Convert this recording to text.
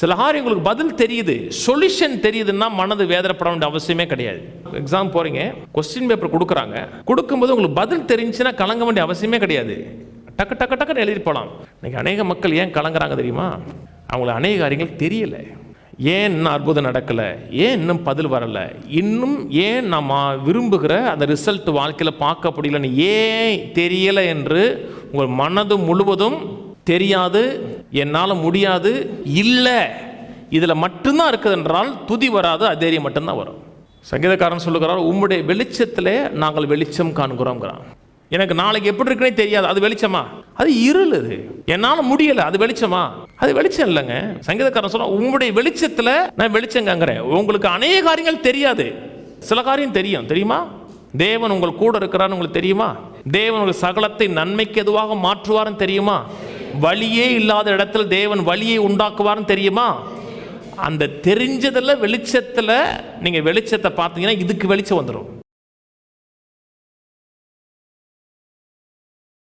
சில காரியங்களுக்கு பதில் தெரியுது சொல்யூஷன் தெரியுதுன்னா மனது வேதனைப்பட வேண்டிய அவசியமே கிடையாது. எக்ஸாம் போறீங்க கொஸ்டின் பேப்பர் கொடுக்குறாங்க கொடுக்கும்போது உங்களுக்கு பதில் தெரிஞ்சுன்னா கலங்க வேண்டிய அவசியமே கிடையாது. டக்கு டக்கு டக்குன்னு எழுதி போகலாம் இன்னைக்கு அநேக மக்கள் ஏன் கலங்குறாங்க தெரியுமா? அவங்களுக்கு அநேக காரியங்கள் தெரியல. ஏன் இன்னும் அற்புதம் நடக்கலை? ஏன் இன்னும் பதில் வரலை? இன்னும் ஏன் நம்ம விரும்புகிற அந்த ரிசல்ட் வாழ்க்கையில் பார்க்க முடியலன்னு ஏன் தெரியலை என்று உங்கள் மனது முழுவதும் தெரியாது என்னால் முடியாது இல்லை. இதில் மட்டும்தான் இருக்குது என்றால் துதி வராது அதேரியம் மட்டும்தான் வரும். சங்கீதக்காரன் சொல்லுகிறார் உம்முடைய வெளிச்சத்தில் நாங்கள் வெளிச்சம் காண்கிறோங்கிறான் எனக்கு நாளைக்கு எப்படி இருக்குன்னே தெரியாது அது வெளிச்சமா? அது இருள் அது என்னால் முடியலை அது வெளிச்சமா? அது வெளிச்சம் இல்லைங்க. சங்கீதக்காரன் சொல்ல உங்களுடைய வெளிச்சத்தில் நான் வெளிச்சங்கங்கிறேன் உங்களுக்கு அநேக காரியங்கள் தெரியாது. சில காரியம் தெரியும் தெரியுமா? தேவன் உங்கள் கூட இருக்கிறான்னு உங்களுக்கு தெரியுமா? தேவன் உங்கள் சகலத்தை நன்மைக்கு எதுவாக மாற்றுவார்னு தெரியுமா? வழியே இல்லாத இடத்துல தேவன் வழியை உண்டாக்குவார்னு தெரியுமா? அந்த தெரிஞ்சதில் வெளிச்சத்தில் நீங்கள் வெளிச்சத்தை பார்த்தீங்கன்னா இதுக்கு வெளிச்சம் வந்துடும்